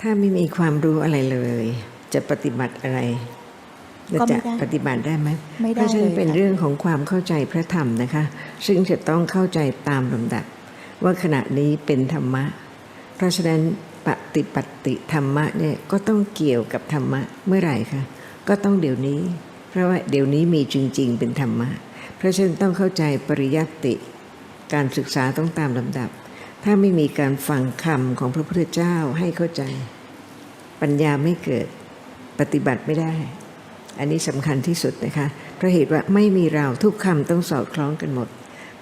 ถ้าไม่มีความรู้อะไรเลย จะปฏิบัติอะไรก็ไม่จะได้ปฏิบัติได้ไหมไม่ได้เพราะฉะนั้นเลยเป็นค่ะเรื่องของความเข้าใจพระธรรมนะคะ ซึ่งจะต้องเข้าใจตามลำดับ ว่าขณะนี้เป็นธรรมะ เพราะฉะนั้นปฏิปัติธรรมะเนี่ยก็ต้องเกี่ยวกับธรรมะเมื่อไหร่คะก็ต้องเดี๋ยวนี้ เพราะว่าเดี๋ยวนี้มีจริง ๆ เป็นธรรมะ เพราะฉะนั้นต้องเข้าใจปริยัติการศึกษาต้องตามลำดับ ถ้าไม่มีการฟังคำของพระพุทธเจ้าให้เข้าใจ ปัญญาไม่เกิดปฏิบัติไม่ได้ อันนี้สำคัญที่สุดนะคะเพราะเหตุว่าไม่มีเราทุกคำต้องสอดคล้องกันหมด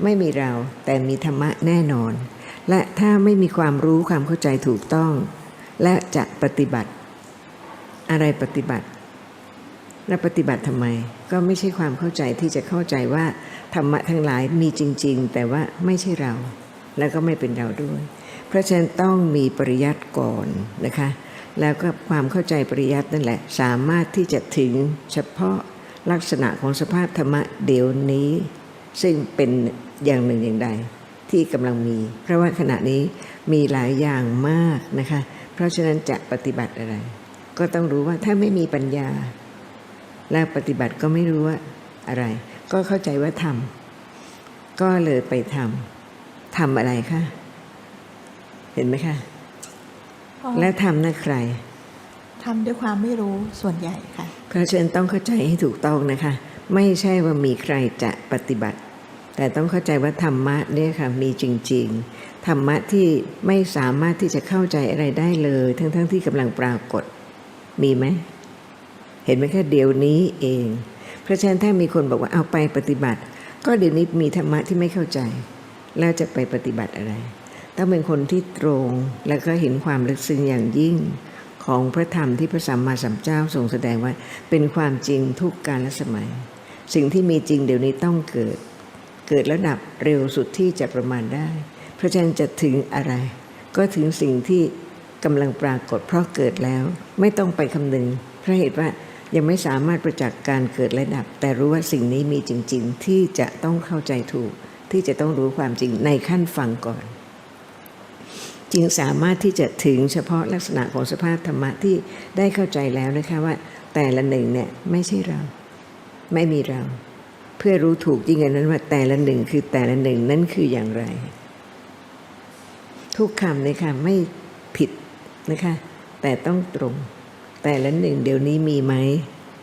ไม่มีเราแต่มีธรรมะแน่นอน และถ้าไม่มีความรู้ความเข้าใจถูกต้อง และจะปฏิบัติ อะไรปฏิบัติและปฏิบัติทำไม ก็ไม่ใช่ความเข้าใจที่จะเข้าใจว่าธรรมะทั้งหลายมีจริง ๆ แต่ว่าไม่ใช่เรา แล้วก็ไม่เป็นเราด้วย เพราะฉะนั้นต้องมีปริยัติก่อนนะคะ แล้วก็ความเข้าใจปริยัตินั่นแหละ สามารถที่จะถึงเฉพาะลักษณะของสภาพธรรมะเดี๋ยวนี้ ซึ่งเป็นอย่างหนึ่งอย่างใดที่กำลังมี เพราะว่าขณะนี้มีหลายอย่างมากนะคะ เพราะฉะนั้นจะปฏิบัติอะไร ก็ต้องรู้ว่าถ้าไม่มีปัญญา แล้วปฏิบัติก็ไม่รู้ว่าอะไร ก็เข้าใจว่าทำก็เลยไปทำ ทำอะไรคะเห็นไหมคะก็และทำนะใครทำด้วยความไม่รู้ส่วนใหญ่ค่ะเพราะฉะนั้นต้องเข้าใจให้ถูกต้องนะคะ ไม่ใช่ว่ามีใครจะปฏิบัติ แต่ต้องเข้าใจว่าธรรมะเนี่ยค่ะมีจริง ๆ ธรรมะที่ไม่สามารถที่จะเข้าใจอะไรได้เลย ทั้งๆทที่กำลังปรากฏ มีไหมเห็นไหมคะเดี๋ยวนี้เอง เพราะฉะนั้นถ้ามีคนบอกว่าเอาไปปฏิบัติ ก็เดี๋ยวนี้มีธรรมะที่ไม่เข้าใจ แล้วจะไปปฏิบัติอะไร ต้องเป็นคนที่ตรงแล้วก็เห็นความลึกซึ้งอย่างยิ่งของพระธรรมที่พระสัมมาสัมพุทธเจ้าทรงแสดงว่าเป็นความจริงทุกกาลสมัย สิ่งที่มีจริงเดี๋ยวนี้ต้องเกิด เกิดแล้วดับเร็วสุดที่จะประมาณได้ เพราะฉะนั้นจะถึงอะไร ก็ถึงสิ่งที่กำลังปรากฏเพราะเกิดแล้ว ไม่ต้องไปคำนึงเพราะเหตุว่ายังไม่สามารถประจักษ์การเกิดและดับ แต่รู้ว่าสิ่งนี้มีจริง ๆ ที่จะต้องเข้าใจถูก ที่จะต้องรู้ความจริงในขั้นฟังก่อน จึงสามารถที่จะถึงเฉพาะลักษณะของสภาพธรรมะที่ได้เข้าใจแล้วนะคะว่า แต่ละหนึ่งเนี่ยไม่ใช่เรา ไม่มีเรา เพื่อรู้ถูกยิ่งกว่านั้นว่าแต่ละหนึ่งคือแต่ละหนึ่งนั้นคืออย่างไร ทุกคำเลยค่ะไม่ผิดนะคะ แต่ต้องตรง แต่ละหนึ่งเดี๋ยวนี้มีไหม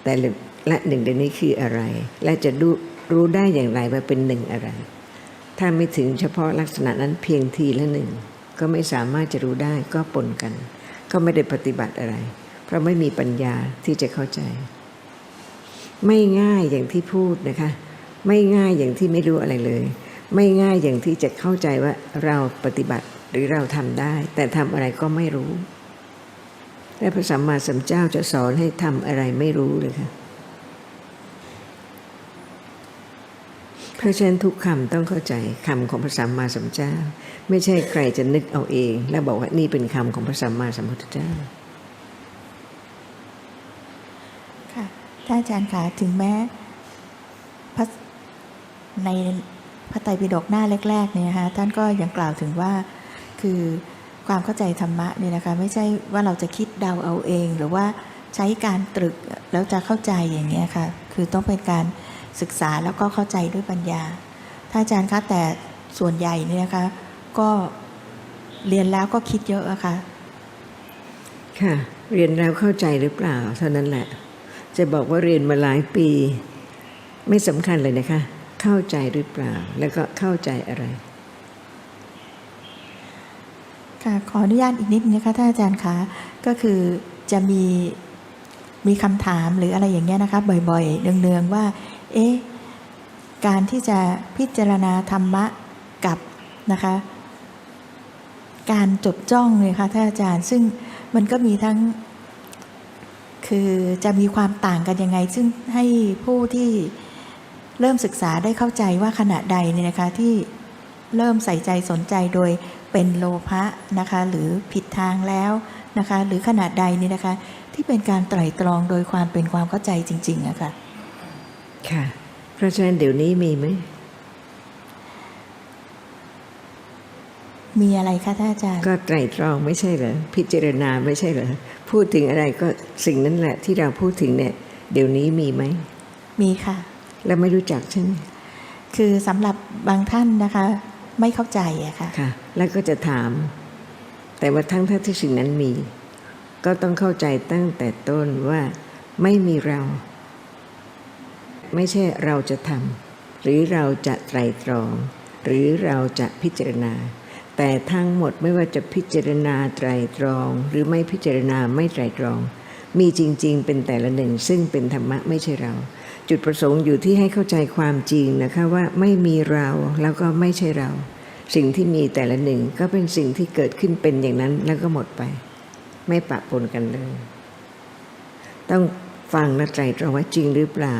แต่ละละหนึ่งเดี๋ยวนี้คืออะไร และจะรู้รู้ได้อย่างไรว่าเป็นหนึ่งอะไร ถ้าไม่ถึงเฉพาะลักษณะนั้นเพียงทีละหนึ่ง ก็ไม่สามารถจะรู้ได้ก็ปนกัน ก็ไม่ได้ปฏิบัติอะไร เพราะไม่มีปัญญาที่จะเข้าใจ ไม่ง่ายอย่างที่พูดนะคะ ไม่ง่ายอย่างที่ไม่รู้อะไรเลย ไม่ง่ายอย่างที่จะเข้าใจว่าเราปฏิบัติหรือเราทำได้ แต่ทำอะไรก็ไม่รู้และพระสัมมาสัมพุทธเจ้าจะสอนให้ทำอะไรไม่รู้เลยค่ะ เพ ราะฉะนั้นทุกคำต้องเข้าใจคำของพระสัมมาสัมพุทธเจ้า ไม่ใช่ใครจะนึกเอาเอง แล้วบอกว่านี่เป็นคำของพระสัมมาสัมพุทธเจ้าค่ะท่านอาจารย์คะถึงแม้พระในพระไตรปิฎกหน้าแรกๆเนี่ยนะคะท่านก็ยังกล่าวถึงว่าคือความเข้าใจธรรมะเนี่ยนะคะไม่ใช่ว่าเราจะคิดเดาเอาเอง หรือว่าใช้การตรึกแล้วจะเข้าใจอย่างเงี้ยค่ะ คือต้องเป็นการ ศึกษาแล้วก็เข้าใจด้วยปัญญาท่านอาจารย์คะแต่ส่วนใหญ่เนี่ยนะคะก็เรียนแล้วก็คิดเยอะอะค่ะ ค่ะ เรียนแล้วเข้าใจหรือเปล่า เท่านั้นแหละ จะบอกว่าเรียนมาหลายปี ไม่สำคัญเลยนะคะ เข้าใจหรือเปล่า แล้วก็เข้าใจอะไรค่ะขออนุญาตอีกนิดนึงนะคะท่านอาจารย์คะก็คือจะมีมีคำถามหรืออะไรอย่างเงี้ยนะคะ บ่อยๆเนืองๆว่า เอ๊ะการที่จะพิจารณาธรรมะกับนะคะการจดจ้องเลยค่ะท่านอาจารย์ซึ่งมันก็มีทั้ง คือจะมีความต่างกันยังไง ซึ่งให้ผู้ที่เริ่มศึกษาได้เข้าใจว่าขณะใดเนี่ยนะคะที่เริ่มใส่ใจสนใจโดยเป็นโลภะนะคะหรือผิดทางแล้วนะคะหรือขณะใดเนี่ยนะคะที่เป็นการไตร่ตรองโดยความเป็นความเข้าใจจริงๆอะค่ะ ค่ะ เพราะฉะนั้นเดี๋ยวนี้มีไหม มีอะไรคะท่านอาจารย์ ก็ไตรตรองไม่ใช่เหรอ พิจารณาไม่ใช่เหรอ พูดถึงอะไรก็สิ่งนั้นแหละ ที่เราพูดถึงเนี่ย เดี๋ยวนี้มีไหม มีค่ะ แล้วไม่รู้จักใช่ไหมคือสำหรับบางท่านนะคะ ไม่เข้าใจอะค่ะ ค่ะ แล้วก็จะถาม แต่ว่าทั้งท่าที่สิ่งนั้นมี ก็ต้องเข้าใจตั้งแต่ต้นว่าไม่มีเรา ไม่ใช่เราจะทำหรือเราจะไตรตรอง หรือเราจะพิจารณา แต่ทั้งหมดไม่ว่าจะพิจารณาไตรตรอง หรือไม่พิจารณาไม่ไตรตรอง มีจริง ๆ เป็นแต่ละหนึ่ง ซึ่งเป็นธรรมะไม่ใช่เรา จุดประสงค์อยู่ที่ให้เข้าใจความจริงนะคะว่าไม่มีเราแล้วก็ไม่ใช่เรา สิ่งที่มีแต่ละหนึ่งก็เป็นสิ่งที่เกิดขึ้นเป็นอย่างนั้นแล้วก็หมดไป ไม่ปะปนกันเลย ต้องฟังและไตรตรองว่าจริงหรือเปล่า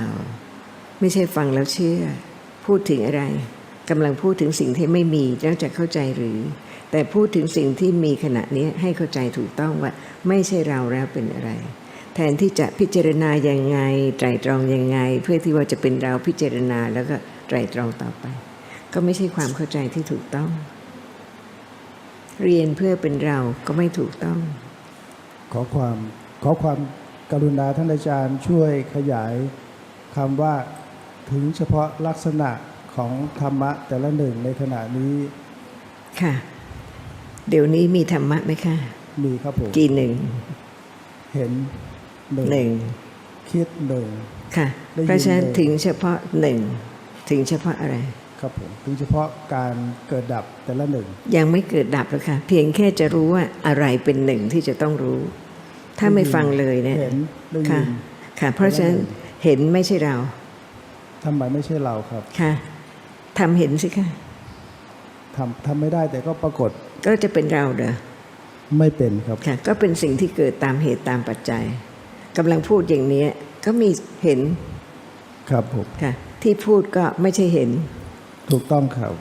ไม่ใช่ฟังแล้วเชื่อ พูดถึงอะไรกำลังพูดถึงสิ่งที่ไม่มีแล้วจะเข้าใจหรือ แต่พูดถึงสิ่งที่มีขณะนี้ให้เข้าใจถูกต้องว่า ไม่ใช่เราแล้วเป็นอะไร แทนที่จะพิจารณายังไงไตรตรองยังไง เพื่อที่ว่าจะเป็นเราพิจารณาแล้วก็ไตรตรองต่อไป ก็ไม่ใช่ความเข้าใจที่ถูกต้อง เรียนเพื่อเป็นเราก็ไม่ถูกต้อง ขอความขอความกรุณาท่านอาจารย์ช่วยขยายคำว่า ถึงเฉพาะลักษณะของธรรมะแต่ละหนึ่งในขณะนี้ค่ะ เดี๋ยวนี้มีธรรมะไหมคะมีครับผมกี่หนึ่งเห็นหนึ่งหนึ่งคิดหนึ่งค่ะได้ยินเพราะฉะนั้นเลยถึงเฉพาะหนึ่งถึงเฉพาะอะไร ครับผมถึงเฉพาะการเกิดดับแต่ละหนึ่งยังไม่เกิดดับหรอกค่ะเพียงแค่จะรู้ว่าอะไรเป็นหนึ่งที่จะต้องรู้ ถ้าไม่ฟังเลยเนี่ยเห็นได้ยิค่ะนค่ะ เพราะฉะนั้นได้ยิเห็นไม่ใช่เรา ทำไมไม่ใช่เราครับ ค่ะทำเห็นสิคะทำทำไม่ได้แต่ก็ปรากฏก็จะเป็นเราเด้อไม่เป็นครับ ค่ะ ก็เป็นสิ่งที่เกิดตามเหตุตามปัจจัยกำลังพูดอย่างนี้ก็มีเห็นครับผมค่ะ ที่พูดก็ไม่ใช่เห็น ถูกต้องครับ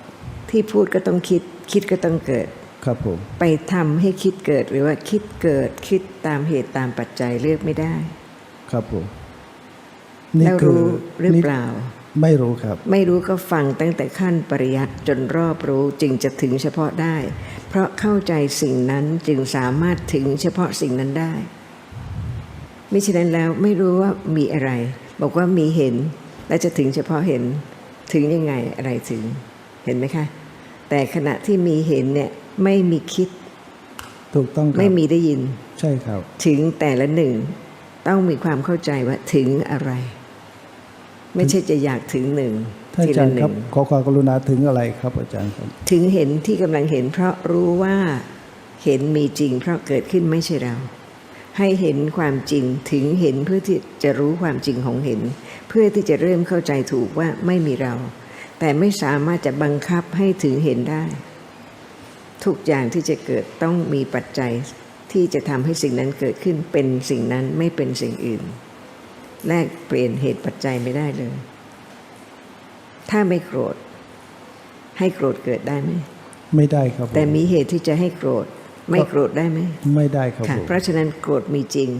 ที่พูดก็ต้องคิด คิดก็ต้องเกิด ครับผม ไปทำให้คิดเกิดหรือว่าคิดเกิดคิดตามเหตุตามปัจจัยเลือกไม่ได้ ครับผม แล้วรู้หรือนี่เปล่า ไม่รู้ครับ ไม่รู้ก็ฟังตั้งแต่ขั้นปริยัติจนรอบรู้จึงจะถึงเฉพาะได้ เพราะเข้าใจสิ่งนั้นจึงสามารถถึงเฉพาะสิ่งนั้นได้มิฉะนั้นแล้วไม่รู้ว่ามีอะไร บอกว่ามีเห็น และจะถึงเฉพาะเห็นถึงยังไงอะไรถึงเห็นไหมคะ แต่ขณะที่มีเห็นเนี่ยไม่มีคิด ถูกต้องครับไม่มีได้ยิน ใช่ครับ ถึงแต่ละหนึ่ง ต้องมีความเข้าใจว่าถึงอะไร ไม่ใช่จะอยากถึงหนึ่งท่านทีอาจาละรย์หครันึ่บงขอความกรุณาถึงอะไรครับอาจารย์ครับถึงเห็นที่กำลังเห็น เพราะรู้ว่าเห็นมีจริง เพราะเกิดขึ้นไม่ใช่เรา ให้เห็นความจริงถึงเห็นเพื่อที่จะรู้ความจริงของเห็น เพื่อที่จะเริ่มเข้าใจถูกว่าไม่มีเรา แต่ไม่สามารถจะบังคับให้ถึงเห็นได้ ทุกอย่างที่จะเกิดต้องมีปัจจัยที่จะทำให้สิ่งนั้นเกิดขึ้นเป็นสิ่งนั้นไม่เป็นสิ่งอื่น แลกเปลี่ยนเหตุปัจจัยไม่ได้เลย ถ้าไม่โกรธ ให้โกรธเกิดได้ไหม ไม่ได้ครับผมแต่มีเหตุที่จะให้โกรธ ไม่โกรธได้ไหม ไม่ได้ครับค่ะผมเพราะฉะนั้นโกรธมีจริง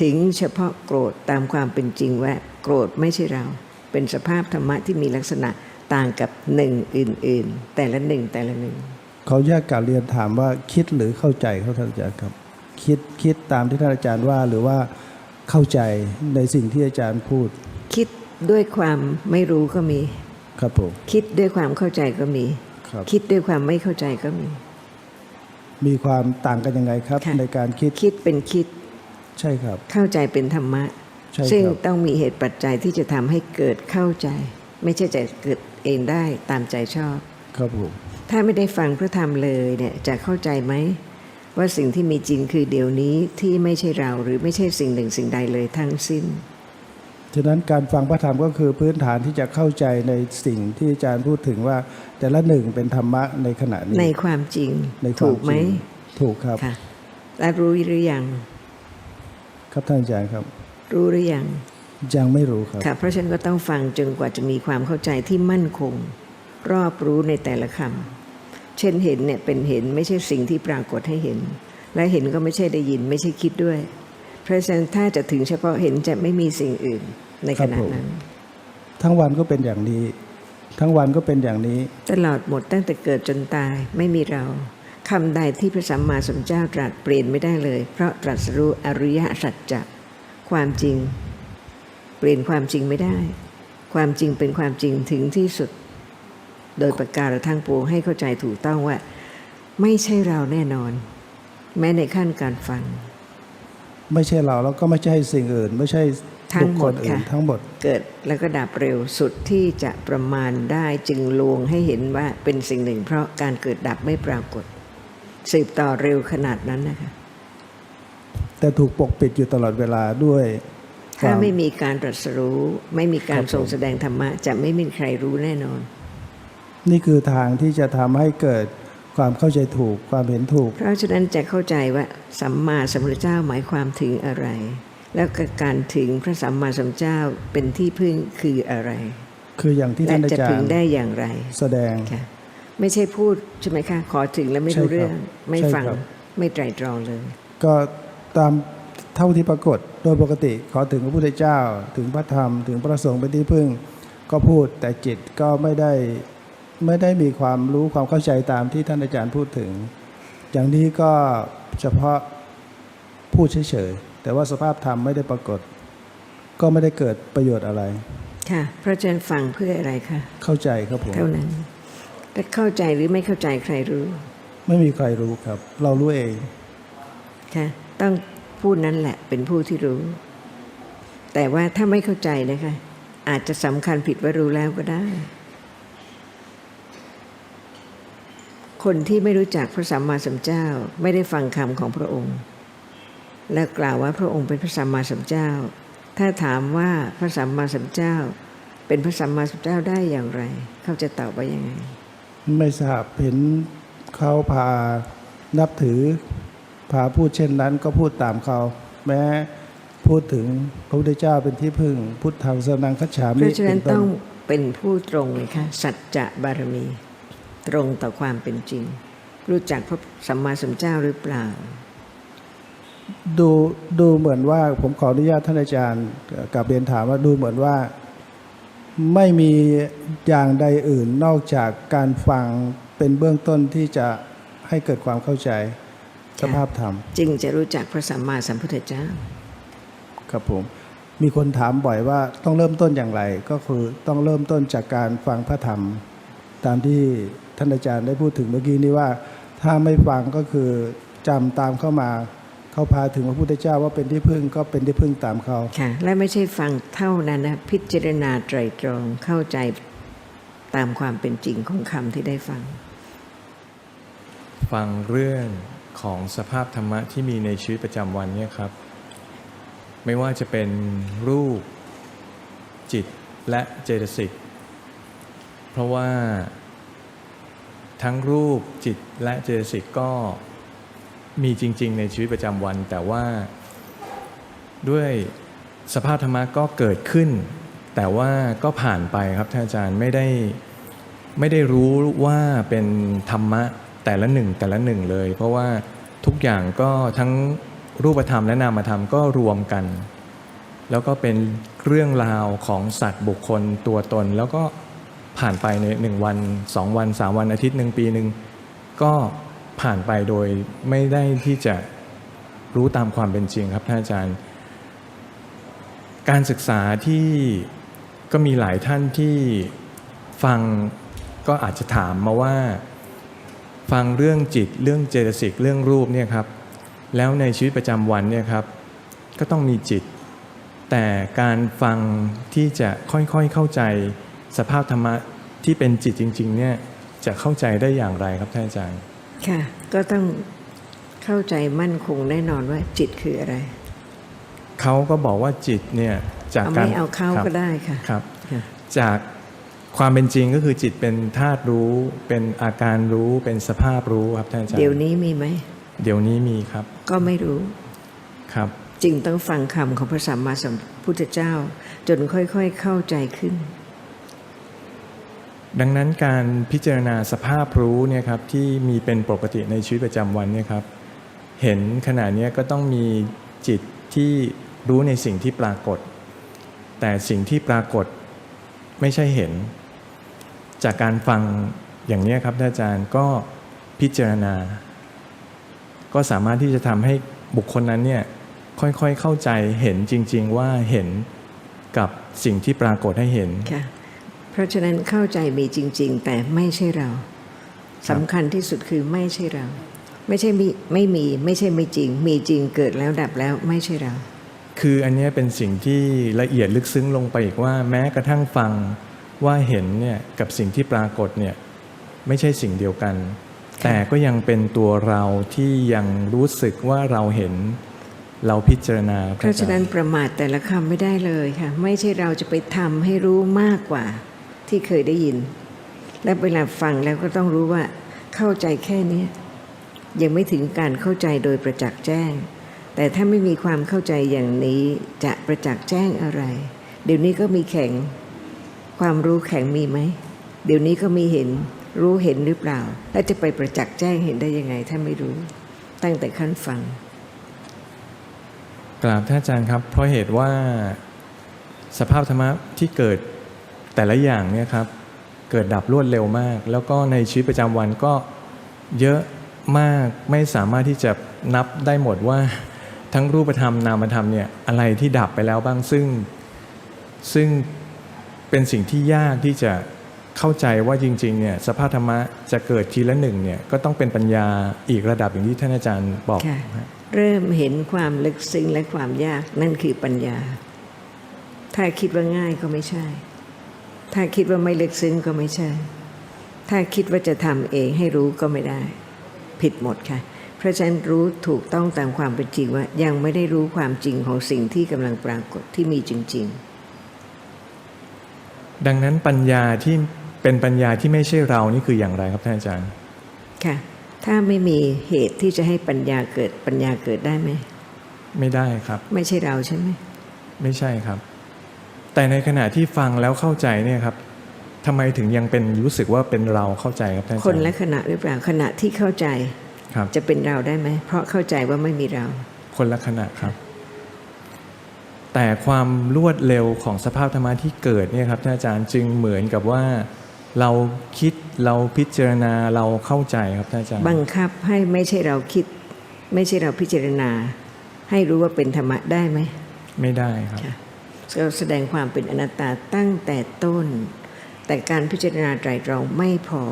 ถึงเฉพาะโกรธตามความเป็นจริงว่า โกรธไม่ใช่เรา เป็นสภาพธรรมะที่มีลักษณะต่างกับหนึ่งอื่น ๆ แต่ละหนึ่งแต่ละหนึ่งเขาแยกการเรียนถามว่าคิดหรือเข้าใจครับท่านอาจารย์ครับ คิดคิดตามที่ท่านอาจารย์ว่าหรือว่า เข้าใจในสิ่งที่อาจารย์พูด คิดด้วยความไม่รู้ก็มี ครับผม คิดด้วยความเข้าใจก็มี ครับ คิดด้วยความไม่เข้าใจก็มี มีความต่างกันยังไงครับ ค่ะ ในการคิดคิดเป็นคิดใช่ครับ เข้าใจเป็นธรรมะ ใช่ครับซึ่งต้องมีเหตุปัจจัยที่จะทำให้เกิดเข้าใจ ไม่ใช่จะเกิดเองได้ตามใจชอบ ครับผม ถ้าไม่ได้ฟังพระธรรมเลยเนี่ยจะเข้าใจไหม ว่าสิ่งที่มีจริงคือเดี๋ยวนี้ที่ไม่ใช่เราหรือไม่ใช่สิ่งหนึ่งสิ่งใดเลยทั้งสิ้น ฉะนั้นการฟังพระธรรมก็คือพื้นฐานที่จะเข้าใจในสิ่งที่อาจารย์พูดถึงว่า แต่ละหนึ่งเป็นธรรมะในขณะนี้ในความจริงในควาถูมกไหมจริงถูกครับค่ะและรู้หรือยังครับท่านอาจารย์ครับ รู้หรือยังยังไม่รู้ครับค่ะเพราะฉะนันก็ต้องฟังจนกว่าจะมีความเข้าใจที่มั่นคง รอบรู้ในแต่ละคำ เช่นเห็นเนี่ยเป็นเห็นไม่ใช่สิ่งที่ปรากฏให้เห็น และเห็นก็ไม่ใช่ได้ยินไม่ใช่คิดด้วย เพราะฉะนั้นถ้าจะถึงเฉพาะเห็นจะไม่มีสิ่งอื่นในขณะนั้น ทั้งวันก็เป็นอย่างนี้ ทั้งวันก็เป็นอย่างนี้ ตลอดหมดตั้งแต่เกิดจนตายไม่มีเราคำใดที่พระสัมมาสัมพุทธเจ้าตรัสเปลี่ยนไม่ได้เลย เพราะตรัสรู้อริยสัจจะความจริง เปลี่ยนความจริงไม่ได้ ความจริงเป็นความจริงถึงที่สุด โดยประการทั้งปวงให้เข้าใจถูกต้องว่า ไม่ใช่เราแน่นอน แม้ในขั้นการฟัง ไม่ใช่เราแล้วก็ไม่ใช่สิ่งอื่น ไม่ใช่ทั้บุงคหคมลดอื่นค่ะทั้งหมดเกิดแล้วก็ดับเร็วสุดที่จะประมาณได้จึงลวงให้เห็นว่าเป็นสิ่งหนึ่ง เพราะการเกิดดับไม่ปรากฏ สืบต่อเร็วขนาดนั้นนะคะแต่ถูกปกปิดอยู่ตลอดเวลาด้วยคถ้าวามไม่มีการตรัสรู้ ไม่มีการครับผมทรงแสดงธรรมะ จะไม่มีใครรู้แน่นอน นี่คือทางที่จะทำให้เกิดความเข้าใจถูกความเห็นถูก เพราะฉะนั้นจะเข้าใจว่าสัมมาสัมพุทธเจ้าหมายความถึงอะไร แล้วก็การถึงพระสัมมาสัมพุทธเจ้าเป็นที่พึ่งคืออะไร คืออย่างที่และท่านอาจะจารถึงย์ได้อย่างไร แสดงค่ะไม่ใช่พูดใช่ไหมคะขอถึงแล้วไม่รู้ใช่ครับเรื่องไม่ใช่ฟังครับไม่ไตรตรองเลย ก็ตามเท่าที่ปรากฏโดยปกติขอถึงพระพุทธเจ้า ถึงพระธรรมถึงพระสงฆ์เป็นที่พึ่ง ก็พูดแต่จิตก็ไม่ได้ ไม่ได้มีความรู้ความเข้าใจตามที่ท่านอาจารย์พูดถึง อย่างนี้ก็เฉพาะพูดเฉยๆ แต่ว่าสภาพธรรมไม่ได้ปรากฏ ก็ไม่ได้เกิดประโยชน์อะไร ค่ะเพราะฉะนั้นฟังเพื่ออะไรคะ เข้าใจครับผมเท่านั้นแต่เข้าใจหรือไม่เข้าใจใครรู้ ไม่มีใครรู้ครับ เรารู้เอง ค่ะ ต้องผู้นั้นแหละเป็นผู้ที่รู้ แต่ว่าถ้าไม่เข้าใจนะคะ อาจจะสำคัญผิดว่ารู้แล้วก็ได้ คนที่ไม่รู้จักพระสัมมาสัมพุทธเจ้าไม่ได้ฟังคำของพระองค์ และกล่าวว่าพระองค์เป็นพระสัมมาสัมพุทธเจ้า ถ้าถามว่าพระสัมมาสัมพุทธเจ้า เป็นพระสัมมาสัมพุทธเจ้าได้อย่างไร เขาจะตอบว่ายังไง ไม่ทราบเห็นเขาพานับถือพาพูดเช่นนั้นก็พูดตามเขา แม้พูดถึงพระพุทธเจ้าเป็นที่พึ่งพุทธังสรนังคัจฉาเพมิราะฉะนั้นเป็ต้องเป็นผู้ตรงเลยค่ะสัจจะบารมี ตรงต่อความเป็นจริง รู้จักพระสัมมาสัมพุทธเจ้าหรือเปล่า ดูดูเหมือนว่าผมขออนุญาตท่านอาจารย์กลับเรียนถามว่าดูเหมือนว่าไม่มีอย่างใดอื่นนอกจากการฟังเป็นเบื้องต้นที่จะให้เกิดความเข้าใจสภาพธรรม จึงจะรู้จักพระสัมมาสัมพุทธเจ้า ครับผม มีคนถามบ่อยว่าต้องเริ่มต้นอย่างไร ก็คือต้องเริ่มต้นจากการฟังพระธรรม ตามที่ท่านอาจารย์ได้พูดถึงเมื่อกี้นี้ว่า ถ้าไม่ฟังก็คือจำตามเข้ามาเขาพาถึงพระพุทธเจ้าว่าเป็นที่พึ่งก็เป็นที่พึ่งตามเขาค่ะ และไม่ใช่ฟังเท่านั้นนะพิจารณาไตรตรองเข้าใจตามความเป็นจริงของคำที่ได้ฟัง ฟังเรื่องของสภาพธรรมะที่มีในชีวิตประจำวันเนี่ยครับ ไม่ว่าจะเป็นรูปจิตและเจตสิก เพราะว่า ทั้งรูปจิตและเจตสิกก็มีจริง ๆ ในชีวิตประจำวัน แต่ว่าด้วยสภาพธรรมะก็เกิดขึ้น แต่ว่าก็ผ่านไปครับท่านอาจารย์ไม่ได้ไม่ได้รู้ว่าเป็นธรรมะแต่ละหนึ่งแต่ละหนึ่งเลย เพราะว่าทุกอย่างก็ทั้งรูปธรรมและนามธรรมก็รวมกัน แล้วก็เป็นเรื่องราวของสัตว์บุคคลตัวตน แล้วก็ ผ่านไปในหนึ่งวันสองวันสามวันอาทิตย์หนึ่งปีหนึ่งก็ผ่านไปโดยไม่ได้ที่จะรู้ตามความเป็นจริงครับท่านอาจารย์ การศึกษาที่ก็มีหลายท่านที่ฟังก็อาจจะถามมาว่า ฟังเรื่องจิตเรื่องเจตสิกเรื่องรูปเนี่ยครับ แล้วในชีวิตประจำวันเนี่ยครับ ก็ต้องมีจิต แต่การฟังที่จะค่อยๆเข้าใจ สภาพธรรมะที่เป็นจิตจริง ๆ เนี่ยจะเข้าใจได้อย่างไรครับท่านอาจารย์ ค่ะ ก็ต้องเข้าใจมั่นคงแน่นอนว่าจิตคืออะไร เขาก็บอกว่าจิตเนี่ยจากเอาการไม่เอาเข้าครับก็ได้ค่ะครับค่ะจากความเป็นจริงก็คือจิตเป็นธาตุรู้ เป็นอาการรู้เป็นสภาพรู้ครับท่านอาจารย์ เดี๋ยวนี้มีไหม เดี๋ยวนี้มีครับ ก็ไม่รู้ครับ จึงต้องฟังคำของพระสัมมาสัมพุทธเจ้า จนค่อยๆเข้าใจขึ้น ดังนั้นการพิจารณาสภาพรู้เนี่ยครับที่มีเป็นปกติในชีวิตประจำวันเนี่ยครับเห็นขณะนี้ก็ต้องมีจิตที่รู้ในสิ่งที่ปรากฏ แต่สิ่งที่ปรากฏไม่ใช่เห็น จากการฟังอย่างนี้ครับท่านอาจารย์ก็พิจารณา ก็สามารถที่จะทำให้บุคคลนั้นเนี่ยค่อยๆเข้าใจเห็นจริง ๆ ว่าเห็นกับสิ่งที่ปรากฏให้เห็น เพราะฉะนั้นเข้าใจมีจริง ๆ แต่ไม่ใช่เราสำคัญที่สุดคือไม่ใช่เรา ไม่ใช่มีไม่มีไม่ใช่ไม่จริง มีจริงเกิดแล้วดับแล้วไม่ใช่เรา คืออันเนี้ยเป็นสิ่งที่ละเอียดลึกซึ้งลงไปอีกว่า แม้กระทั่งฟังว่าเห็นเนี่ยกับสิ่งที่ปรากฏเนี่ยไม่ใช่สิ่งเดียวกัน แต่ก็ยังเป็นตัวเราที่ยังรู้สึกว่าเราเห็นเราพิจารณา เพราะฉะนั้นประมาทแต่ละคำไม่ได้เลยค่ะ ไม่ใช่เราจะไปทำให้รู้มากกว่า ที่เคยได้ยิน และเวลาฟังแล้วก็ต้องรู้ว่า เข้าใจแค่นี้ยยังไม่ถึงการเข้าใจโดยประจักษ์แจ้ง แต่ถ้าไม่มีความเข้าใจอย่างนี้จะประจักษ์แจ้งอะไร เดี๋ยวนี้ก็มีแข็ง ความรู้แข็งมีไหม เดี๋ยวนี้ก็มีเห็น รู้เห็นหรือเปล่า แล้วจะไปประจักษ์แจ้งเห็นได้ยังไง ถ้าไม่รู้ ตั้งแต่ขั้นฟังกราบท่านอาจารย์ครับ เพราะเหตุว่าสภาพธรรมะที่เกิด แต่ละอย่างเนี่ยครับเกิดดับรวดเร็วมาก แล้วก็ในชีวิตประจำวันก็เยอะมากไม่สามารถที่จะนับได้หมดว่าทั้งรูปธรรมนามธรรมเนี่ยอะไรที่ดับไปแล้วบ้างซึ่ง ซึ่งเป็นสิ่งที่ยากที่จะเข้าใจว่าจริงๆเนี่ยสภาพธรรมะจะเกิดทีละหนึ่งเนี่ยก็ต้องเป็นปัญญาอีกระดับอย่างที่ท่านอาจารย์บอกค่ะนะเริ่มเห็นความลึกซึ้งและความยากนั่นคือปัญญา ถ้าคิดว่าง่ายก็ไม่ใช่ ถ้าคิดว่าไม่ลึกซึ้งก็ไม่ใช่ ถ้าคิดว่าจะทำเองให้รู้ก็ไม่ได้ ผิดหมดค่ะ เพราะฉะนั้นรู้ถูกต้องตามความเป็นจริงว่า ยังไม่ได้รู้ความจริงของสิ่งที่กำลังปรากฏที่มีจริงดังนั้นปัญญาที่เป็นปัญญาที่ไม่ใช่เรานี่คืออย่างไรครับท่านอาจารย์ๆค่ะ ถ้าไม่มีเหตุที่จะให้ปัญญาเกิดปัญญาเกิดได้ไหม ไม่ได้ครับ ไม่ใช่เราใช่ไหม ไม่ใช่ครับ แต่ในขณะที่ฟังแล้วเข้าใจเนี่ยครับทำไมถึงยังเป็นรู้สึกว่าเป็นเราเข้าใจครับท่านอาจารย์คนละขณะหรือเปล่าขณะที่เข้าใจครับจะเป็นเราได้ไหม เพราะเข้าใจว่าไม่มีเรา คนละขณะครับ แต่ความรวดเร็วของสภาพธรรมะที่เกิดเนี่ยครับท่านอาจารย์จึงเหมือนกับว่า เราคิดเราพิจารณาเราเข้าใจครับท่านอาจารย์บังคับให้ไม่ใช่เราคิด ไม่ใช่เราพิจารณา ให้รู้ว่าเป็นธรรมะได้ไหม ไม่ได้ครับ ค่ะก็แสดงความเป็นอนัตตาตั้งแต่ต้น แต่การพิจารณาไตรตรองไม่พอ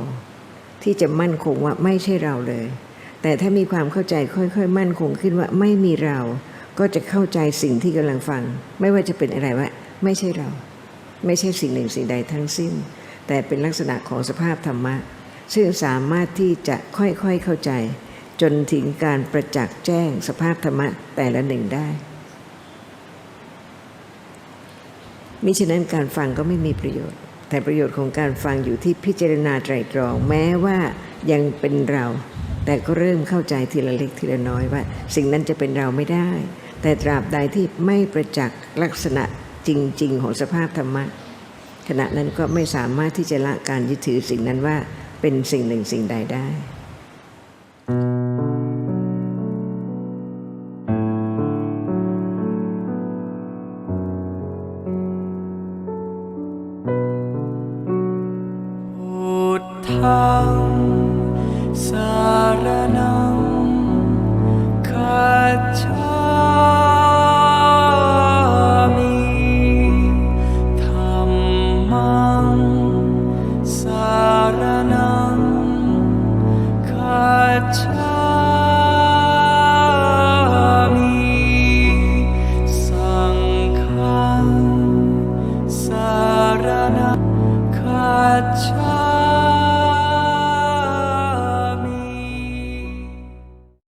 ที่จะมั่นคงว่าไม่ใช่เราเลย แต่ถ้ามีความเข้าใจค่อยๆ มั่นคงขึ้นว่าไม่มีเรา ก็จะเข้าใจสิ่งที่กำลังฟัง ไม่ว่าจะเป็นอะไรว่า ไม่ใช่เรา ไม่ใช่สิ่งหนึ่งสิ่งใดทั้งสิ้น แต่เป็นลักษณะของสภาพธรรมะ ซึ่งสามารถที่จะค่อยๆเข้าใจ จนถึงการประจักษ์แจ้งสภาพธรรมะแต่ละหนึ่งได้ มิฉะนั้นการฟังก็ไม่มีประโยชน์ แต่ประโยชน์ของการฟังอยู่ที่พิจารณาไตรตรอง แม้ว่ายังเป็นเรา แต่ก็เริ่มเข้าใจทีละเล็กทีละน้อยว่า สิ่งนั้นจะเป็นเราไม่ได้ แต่ตราบใดที่ไม่ประจักษ์ลักษณะจริง ๆ ของสภาพธรรมะขณะนั้นก็ไม่สามารถที่จะละการยึดถือสิ่งนั้นว่าเป็นสิ่งหนึ่งสิ่งใดได้ ทธังสารนั